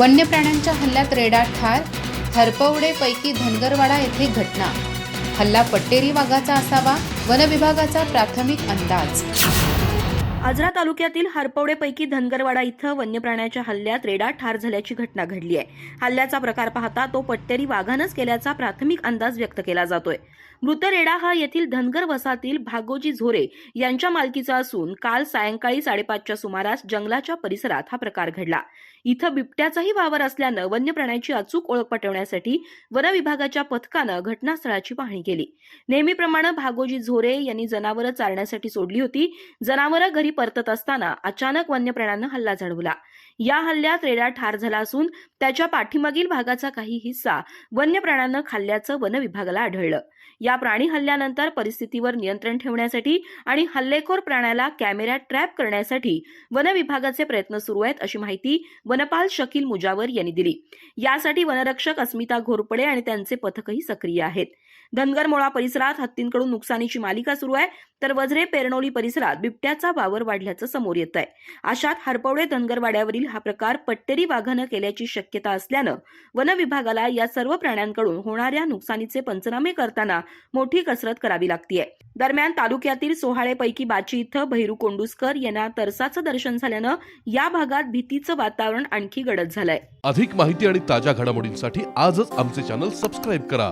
वन्य प्राण्यांच्या हल्ल्यात रेडा ठार हरपवडेपैकी धनगरवाडा येथे घटना. हल्ला पट्टेरी वाघाचा असावा वनविभागाचा प्राथमिक अंदाज. आजरा तालुक्यातील हरपवडेपैकी धनगरवाडा इथं वन्य प्राण्याच्या हल्ल्यात रेडा ठार झाल्याची घटना घडली आहे. हल्ल्याचा प्रकार पाहता तो पट्टेरी वाघानंच केल्याचा प्राथमिक अंदाज व्यक्त केला जातोय. मृत रेडा हा येथील धनगर वसातील भागोजी झोरे यांच्या मालकीचा असून काल सायंकाळी साडेपाचच्या सुमारास जंगलाच्या परिसरात हा प्रकार घडला. इथं बिबट्याचाही वावर असल्यानं वन्य प्राण्याची अचूक ओळख पटवण्यासाठी वनविभागाच्या पथकानं घटनास्थळाची पाहणी केली. नेहमीप्रमाणे भागोजी झोरे यांनी जनावरं चारण्यासाठी सोडली होती. जनावरं घरी घरी परतत असताना अचानक वन्य प्राण्यांना हल्ला चढवला. या हल्ल्यात रेडा ठार झाला असून त्याच्या पाठीमागील भागाचा काही हिस्सा वन्य प्राण्यांना खाल्ल्याचं वन विभागाला आढळलं. या प्राणी हल्ल्यानंतर परिस्थितीवर नियंत्रण ठेवण्यासाठी आणि हल्लेखोर प्राण्याला कॅमेऱ्यात ट्रॅप करण्यासाठी वन विभागाचे प्रयत्न सुरू आहेत अशी माहिती वनपाल शकील मुजावर यांनी दिली. यासाठी वनरक्षक अस्मिता घोरपडे आणि त्यांचे पथकही सक्रिय आहेत. धनगरमोळा परिसरात हत्तींकडून नुकसानीची मालिका सुरू आहे. तर वझरे पेरणोली परिसरात बिबट्याचा वावर वाढल्याचं समोर येत आहे अशात हरपवडे धनगरवाड्यावरील हा प्रकार पट्टेरी वाघानं केल्याची शक्यता असल्यानं वन विभागाला या सर्व प्राण्यांकडून होणाऱ्या नुकसानीचे पंचनामे करताना मोठी कसरत करावी लागतीये. दरम्यान तालुक्यातील सोहाळेपैकी बाची इथं भैरू कोंडुसकर यांना तरसाचं दर्शन झाल्यानं या भागात भीतीचं वातावरण आणखी गडद झालंय. अधिक माहिती आणि ताज्या घडामोडींसाठी आजच आमचे चॅनल सबस्क्राईब करा.